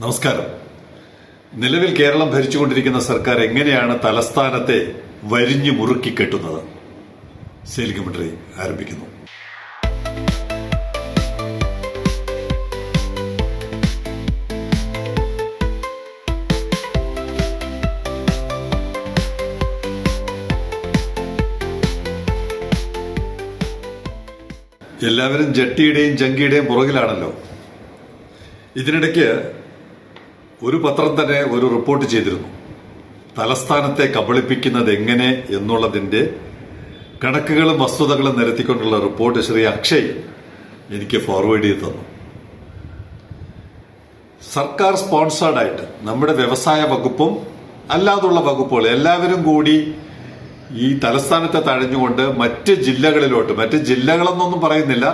നമസ്കാരം. നിലവിൽ കേരളം ഭരിച്ചുകൊണ്ടിരിക്കുന്ന സർക്കാർ എങ്ങനെയാണ് തലസ്ഥാനത്തെ വരിഞ്ഞു മുറുക്കി കെട്ടുന്നത്? സെയിൽ ആരംഭിക്കുന്നു. എല്ലാവരും ജട്ടിയുടെയും ജങ്കിയുടെയും പുറകിലാണല്ലോ. ഇതിനിടയ്ക്ക് ഒരു പത്രം തന്നെ ഒരു റിപ്പോർട്ട് ചെയ്തിരുന്നു. തലസ്ഥാനത്തെ കബളിപ്പിക്കുന്നത് എങ്ങനെ എന്നുള്ളതിന്റെ കണക്കുകളും വസ്തുതകളും നിരത്തിക്കൊണ്ടുള്ള റിപ്പോർട്ട് ശ്രീ അക്ഷയ് എനിക്ക് ഫോർവേഡ് ചെയ്ത് തന്നു. സർക്കാർ സ്പോൺസേർഡായിട്ട് നമ്മുടെ വ്യവസായ വകുപ്പും അല്ലാതുള്ള വകുപ്പുകൾ എല്ലാവരും കൂടി ഈ തലസ്ഥാനത്തെ തഴഞ്ഞുകൊണ്ട് മറ്റ് ജില്ലകളിലോട്ട് മറ്റ് ജില്ലകളെന്നൊന്നും പറയുന്നില്ല.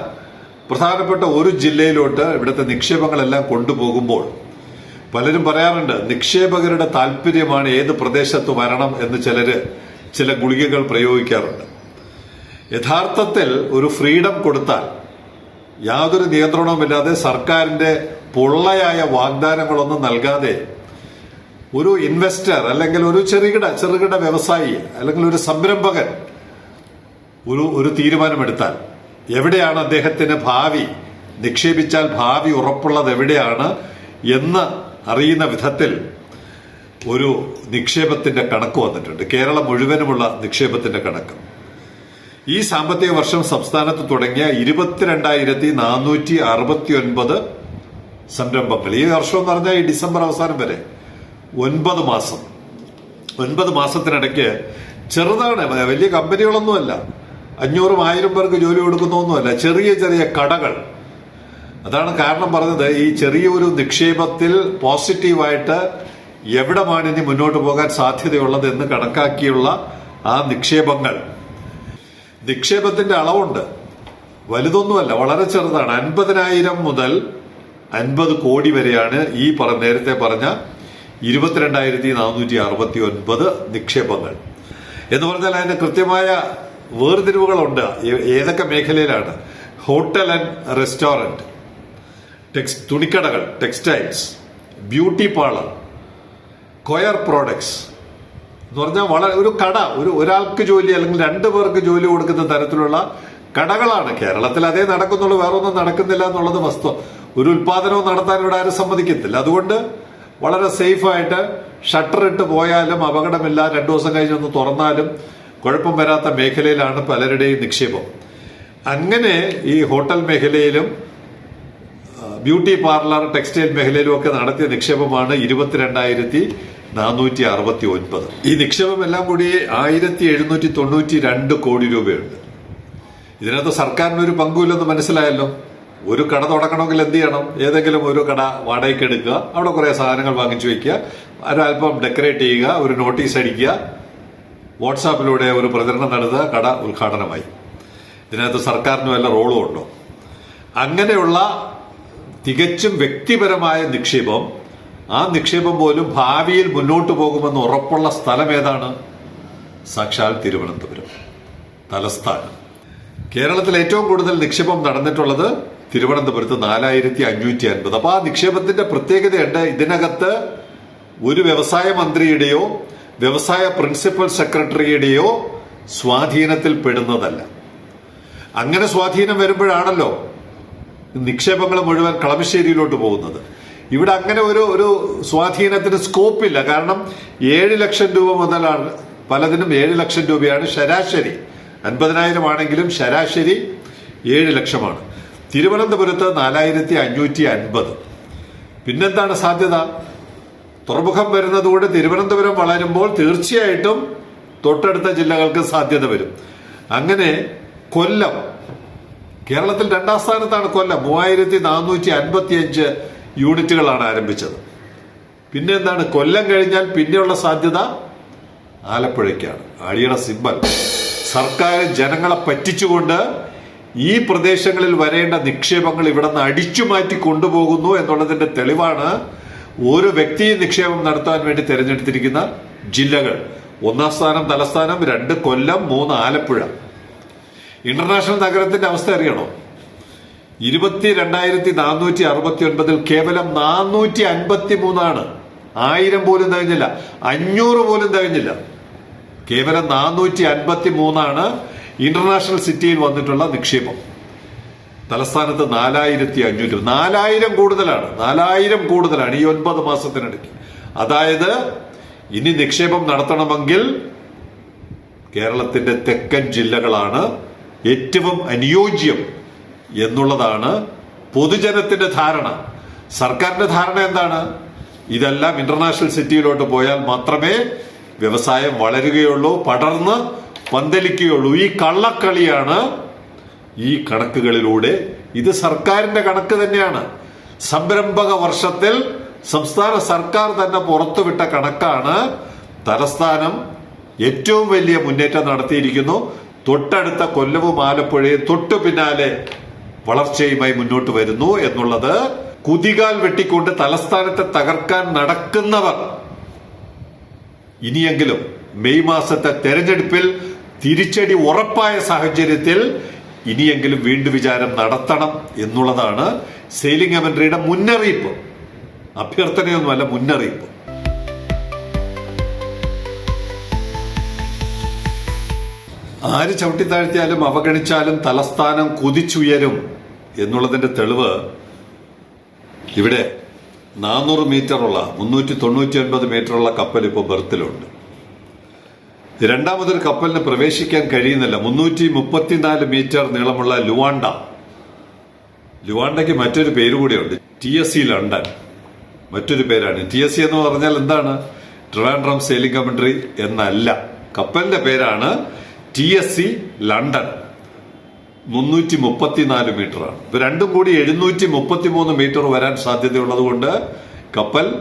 പ്രധാനപ്പെട്ട ഒരു ജില്ലയിലോട്ട് ഇവിടുത്തെ നിക്ഷേപങ്ങളെല്ലാം കൊണ്ടുപോകുമ്പോൾ പലരും പറയാറുണ്ട് നിക്ഷേപകരുടെ താല്പര്യമാണ് ഏത് പ്രദേശത്ത് വരണം എന്ന് ചിലര് ചില ഗുളികകൾ പ്രയോഗിക്കാറുണ്ട്. യഥാർത്ഥത്തിൽ ഒരു ഫ്രീഡം കൊടുത്താൽ യാതൊരു നിയന്ത്രണവുമില്ലാതെ സർക്കാരിന്റെ പൊള്ളയായ വാഗ്ദാനങ്ങളൊന്നും നൽകാതെ ഒരു ഇൻവെസ്റ്റർ അല്ലെങ്കിൽ ഒരു ചെറുകിട ചെറുകിട വ്യവസായി അല്ലെങ്കിൽ ഒരു സംരംഭകൻ ഒരു ഒരു തീരുമാനമെടുത്താൽ എവിടെയാണ് അദ്ദേഹത്തിന് ഭാവി? നിക്ഷേപിച്ചാൽ ഭാവി ഉറപ്പുള്ളത് എവിടെയാണ് എന്ന് അറിയുന്ന വിധത്തിൽ ഒരു നിക്ഷേപത്തിന്റെ കണക്ക് വന്നിട്ടുണ്ട്. കേരളം മുഴുവനുമുള്ള നിക്ഷേപത്തിന്റെ കണക്ക്. ഈ സാമ്പത്തിക വർഷം സംസ്ഥാനത്ത് തുടങ്ങിയ ഇരുപത്തിരണ്ടായിരത്തി നാനൂറ്റി അറുപത്തി ഒൻപത് സംരംഭങ്ങൾ. ഈ വർഷം എന്ന് പറഞ്ഞാൽ ഈ ഡിസംബർ അവസാനം വരെ ഒൻപത് മാസം. ഒൻപത് മാസത്തിനിടയ്ക്ക് ചെറുതാണ്. വലിയ കമ്പനികളൊന്നുമല്ല. അഞ്ഞൂറും ആയിരം പേർക്ക് ജോലി കൊടുക്കുന്നൊന്നുമല്ല ചെറിയ ചെറിയ കടകൾ അതാണ് കാരണം പറഞ്ഞത് ഈ ചെറിയ ഒരു നിക്ഷേപത്തിൽ പോസിറ്റീവായിട്ട് എവിടമാണ് ഇനി മുന്നോട്ട് പോകാൻ സാധ്യതയുള്ളത് എന്ന് കണക്കാക്കിയുള്ള ആ നിക്ഷേപങ്ങൾ. നിക്ഷേപത്തിന്റെ അളവുണ്ട്. വലുതൊന്നുമല്ല വളരെ ചെറുതാണ്. അൻപതിനായിരം മുതൽ അൻപത് കോടി വരെയാണ് ഈ പറ നേരത്തെ പറഞ്ഞ ഇരുപത്തിരണ്ടായിരത്തി നാനൂറ്റി അറുപത്തി ഒൻപത് നിക്ഷേപങ്ങൾ. എന്ന് പറഞ്ഞാൽ അതിന് കൃത്യമായ വേർതിരിവുകളുണ്ട്. ഏതൊക്കെ മേഖലയിലാണ്? ഹോട്ടൽ ആൻഡ് റെസ്റ്റോറന്റ് ടെക്സ് തുണിക്കടകൾ textiles beauty parlour coir products എന്ന് പറഞ്ഞാൽ വളരെ ഒരു കട ഒരു ഒരാൾക്ക് ജോലി അല്ലെങ്കിൽ രണ്ടു പേർക്ക് ജോലി കൊടുക്കുന്ന തരത്തിലുള്ള കടകളാണ്. കേരളത്തിൽ അതേ നടക്കുന്നുള്ളൂ വേറെ ഒന്നും നടക്കുന്നില്ല എന്നുള്ളത് വസ്തു ഒരു ഉൽപാദനവും നടത്താൻ ഇവിടെ ആരും സമ്മതിക്കത്തില്ല. അതുകൊണ്ട് വളരെ സേഫായിട്ട് ഷട്ടർ ഇട്ട് പോയാലും അപകടമില്ല. രണ്ടു ദിവസം കഴിഞ്ഞൊന്ന് തുറന്നാലും കുഴപ്പം വരാത്ത മേഖലയിലാണ് പലരുടെയും നിക്ഷേപം. അങ്ങനെ ഈ ഹോട്ടൽ മേഖലയിലും ബ്യൂട്ടി പാർലർ ടെക്സ്റ്റൈൽ മേഖലയിലും ഒക്കെ നടത്തിയ നിക്ഷേപമാണ് ഇരുപത്തിരണ്ടായിരത്തി നാനൂറ്റി അറുപത്തി ഒൻപത് ഈ നിക്ഷേപം എല്ലാം കൂടി ആയിരത്തി എഴുന്നൂറ്റി തൊണ്ണൂറ്റി രണ്ട് കോടി രൂപയുണ്ട്. ഇതിനകത്ത് സർക്കാരിനൊരു പങ്കുമില്ലെന്ന് മനസ്സിലായല്ലോ. ഒരു കട തുടങ്ങണമെങ്കിൽ എന്ത് ചെയ്യണം? ഏതെങ്കിലും ഒരു കട വാടകയ്ക്ക് എടുക്കുക അവിടെ കുറെ സാധനങ്ങൾ വാങ്ങിച്ചു വെക്കുക ഒരല്പം ഡെക്കറേറ്റ് ചെയ്യുക ഒരു നോട്ടീസ് അടിക്കുക വാട്സാപ്പിലൂടെ ഒരു പ്രചരണം നടത്തുക കട ഉദ്ഘാടനമായി. ഇതിനകത്ത് സർക്കാരിന് വല്ല റോളും ഉണ്ടോ? അങ്ങനെയുള്ള തികച്ചും വ്യക്തിപരമായ നിക്ഷേപം ആ നിക്ഷേപം പോലും ഭാവിയിൽ മുന്നോട്ട് പോകുമെന്ന് ഉറപ്പുള്ള സ്ഥലം ഏതാണ്? സാക്ഷാൽ തിരുവനന്തപുരം. തലസ്ഥാനം. കേരളത്തിൽ ഏറ്റവും കൂടുതൽ നിക്ഷേപം നടന്നിട്ടുള്ളത് തിരുവനന്തപുരത്ത് നാലായിരത്തി അഞ്ഞൂറ്റി അൻപത് അപ്പൊ ആ നിക്ഷേപത്തിന്റെ പ്രത്യേകതയുണ്ട്. ഇതിനകത്ത് ഒരു വ്യവസായ മന്ത്രിയുടെയോ വ്യവസായ പ്രിൻസിപ്പൽ സെക്രട്ടറിയുടെയോ സ്വാധീനത്തിൽ പെടുന്നതല്ല. അങ്ങനെ സ്വാധീനം വരുമ്പോഴാണല്ലോ നിക്ഷേപങ്ങൾ മുഴുവൻ കളമശ്ശേരിയിലോട്ട് പോകുന്നത്. ഇവിടെ അങ്ങനെ ഒരു ഒരു സ്വാധീനത്തിന് സ്കോപ്പില്ല. കാരണം ഏഴ് ലക്ഷം രൂപ മുതലാണ് പലതിനും ഏഴ് ലക്ഷം രൂപയാണ് ശരാശരി. അൻപതിനായിരം ആണെങ്കിലും ശരാശരി ഏഴ് ലക്ഷമാണ്. തിരുവനന്തപുരത്ത് നാലായിരത്തി അഞ്ഞൂറ്റി അൻപത് പിന്നെന്താണ് സാധ്യത? തുറമുഖം വരുന്നതുകൊണ്ട് തിരുവനന്തപുരം വളരുമ്പോൾ തീർച്ചയായിട്ടും തൊട്ടടുത്ത ജില്ലകൾക്ക് സാധ്യത വരും. അങ്ങനെ കൊല്ലം കേരളത്തിൽ രണ്ടാം സ്ഥാനത്താണ് കൊല്ലം. മൂവായിരത്തി നാനൂറ്റി അൻപത്തി അഞ്ച് യൂണിറ്റുകളാണ് ആരംഭിച്ചത്. പിന്നെ എന്താണ്? കൊല്ലം കഴിഞ്ഞാൽ പിന്നെയുള്ള സാധ്യത ആലപ്പുഴയ്ക്കാണ്. അടിയുടെ സിമ്പൽ സർക്കാർ ജനങ്ങളെ പറ്റിച്ചുകൊണ്ട് ഈ പ്രദേശങ്ങളിൽ വരേണ്ട നിക്ഷേപങ്ങൾ ഇവിടെ നിന്ന് അടിച്ചു മാറ്റി കൊണ്ടുപോകുന്നു എന്നുള്ളതിന്റെ തെളിവാണ് ഓരോ വ്യക്തിയും നിക്ഷേപം നടത്താൻ വേണ്ടി തിരഞ്ഞെടുത്തിരിക്കുന്ന ജില്ലകൾ. ഒന്നാം സ്ഥാനം തലസ്ഥാനം രണ്ട് കൊല്ലം മൂന്ന് ആലപ്പുഴ. ഇന്റർനാഷണൽ നഗരത്തിന്റെ അവസ്ഥ അറിയണോ? ഇരുപത്തി രണ്ടായിരത്തി നാനൂറ്റി അറുപത്തി ഒൻപതിൽ കേവലം നാനൂറ്റി അൻപത്തി മൂന്നാണ് ആയിരം പോലും തികഞ്ഞില്ല. അഞ്ഞൂറ് പോലും തികഞ്ഞില്ല. കേവലം നാനൂറ്റി അൻപത്തി മൂന്നാണ് ഇന്റർനാഷണൽ സിറ്റിയിൽ വന്നിട്ടുള്ള നിക്ഷേപം. തലസ്ഥാനത്ത് നാലായിരത്തി അഞ്ഞൂറ്റി നാലായിരം കൂടുതലാണ്. നാലായിരം കൂടുതലാണ് ഈ ഒൻപത് മാസത്തിനിടയ്ക്ക്. അതായത് ഇനി നിക്ഷേപം നടത്തണമെങ്കിൽ കേരളത്തിന്റെ തെക്കൻ ജില്ലകളാണ് ഏറ്റവും അനുയോജ്യം എന്നുള്ളതാണ് പൊതുജനത്തിന്റെ ധാരണ. സർക്കാരിന്റെ ധാരണ എന്താണ്? ഇതെല്ലാം ഇന്റർനാഷണൽ സിറ്റിയിലോട്ട് പോയാൽ മാത്രമേ വ്യവസായം വളരുകയുള്ളൂ പടർന്ന് പന്തലിക്കുകയുള്ളൂ. ഈ കള്ളക്കളിയാണ് ഈ കണക്കുകളിലൂടെ. ഇത് സർക്കാരിന്റെ കണക്ക് തന്നെയാണ്. സംരംഭക വർഷത്തിൽ സംസ്ഥാന സർക്കാർ തന്നെ പുറത്തുവിട്ട കണക്കാണ് തലസ്ഥാനം ഏറ്റവും വലിയ മുന്നേറ്റം നടത്തിയിരിക്കുന്നു. തൊട്ടടുത്ത കൊല്ലവും ആലപ്പുഴയും തൊട്ടു പിന്നാലെ വളർച്ചയുമായി മുന്നോട്ട് വരുന്നു എന്നുള്ളത് കുതികാൽ വെട്ടിക്കൊണ്ട് തലസ്ഥാനത്തെ തകർക്കാൻ നടക്കുന്നവർ. ഇനിയെങ്കിലും മെയ് മാസത്തെ തെരഞ്ഞെടുപ്പിൽ തിരിച്ചടി ഉറപ്പായ സാഹചര്യത്തിൽ ഇനിയെങ്കിലും വീണ്ടും വിചാരം നടത്തണം എന്നുള്ളതാണ് സെയിലിംഗ് കമന്ററിയുടെ മുന്നറിയിപ്പ്. അഭ്യർത്ഥനയൊന്നുമല്ല മുന്നറിയിപ്പ്. ആര് ചവിട്ടിത്താഴ്ത്തിയാലും അവഗണിച്ചാലും തലസ്ഥാനം കുതിച്ചുയരും എന്നുള്ളതിന്റെ തെളിവ് ഇവിടെ നാനൂറ് മീറ്ററുള്ള മുന്നൂറ്റി തൊണ്ണൂറ്റി ഒൻപത് മീറ്ററുള്ള കപ്പൽ ഇപ്പോൾ ബെർത്തിലുണ്ട്. രണ്ടാമതൊരു കപ്പലിന് പ്രവേശിക്കാൻ കഴിയുന്നില്ല. മുന്നൂറ്റി മുപ്പത്തിനാല് മീറ്റർ നീളമുള്ള ലുവാണ്ട. ലുവാണ്ടയ്ക്ക് മറ്റൊരു പേര് കൂടിയുണ്ട്. T S C London. മറ്റൊരു പേരാണ്. ടി എസ് സി എന്ന് പറഞ്ഞാൽ എന്താണ്? ട്രിവാൻഡ്രം സെയിലിംഗ് കമൻട്രി എന്നല്ല. കപ്പലിന്റെ പേരാണ് ടി എസ് സി ലണ്ടൻ മുന്നൂറ്റി മുപ്പത്തിനാല് മീറ്ററാണ്. ഇപ്പൊ രണ്ടും കൂടി എഴുന്നൂറ്റി മുപ്പത്തി മൂന്ന് മീറ്റർ വരാൻ സാധ്യതയുള്ളത് കൊണ്ട് കപ്പൽ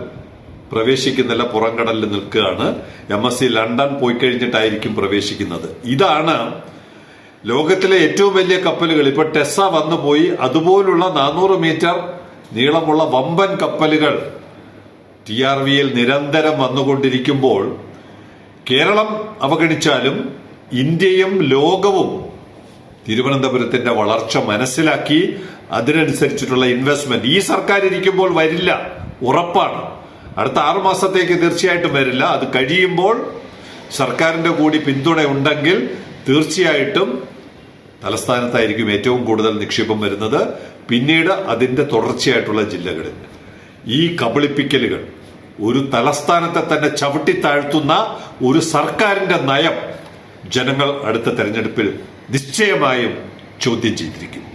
പ്രവേശിക്കുന്നില്ല പുറംകടലിൽ നിൽക്കുകയാണ്. എം എസ് സി ലണ്ടൻ പോയി കഴിഞ്ഞിട്ടായിരിക്കും പ്രവേശിക്കുന്നത്. ഇതാണ് ലോകത്തിലെ ഏറ്റവും വലിയ കപ്പലുകൾ. ഇപ്പൊ ടെസ വന്നു പോയി. അതുപോലുള്ള നാനൂറ് മീറ്റർ നീളമുള്ള വമ്പൻ കപ്പലുകൾ ടി ആർ വിയിൽ നിരന്തരം വന്നുകൊണ്ടിരിക്കുമ്പോൾ കേരളം അവഗണിച്ചാലും ഇന്ത്യയും ലോകവും തിരുവനന്തപുരത്തിന്റെ വളർച്ച മനസ്സിലാക്കി അതിനനുസരിച്ചിട്ടുള്ള ഇൻവെസ്റ്റ്മെന്റ് ഈ സർക്കാർ ഇരിക്കുമ്പോൾ വരില്ല. ഉറപ്പാണ്. അടുത്ത ആറു മാസത്തേക്ക് തീർച്ചയായിട്ടും വരില്ല. അത് കഴിയുമ്പോൾ സർക്കാരിന്റെ കൂടി പിന്തുണ ഉണ്ടെങ്കിൽ തീർച്ചയായിട്ടും തലസ്ഥാനത്തായിരിക്കും ഏറ്റവും കൂടുതൽ നിക്ഷേപം വരുന്നത്. പിന്നീട് അതിന്റെ തുടർച്ചയായിട്ടുള്ള ജില്ലകളിൽ. ഈ കബളിപ്പിക്കലുകൾ ഒരു തലസ്ഥാനത്തെ തന്നെ ചവിട്ടി താഴ്ത്തുന്ന ഒരു സർക്കാരിന്റെ നയം ജനങ്ങൾ അടുത്ത തെരഞ്ഞെടുപ്പിൽ നിശ്ചയമായും ചോദ്യം ചെയ്തിരിക്കും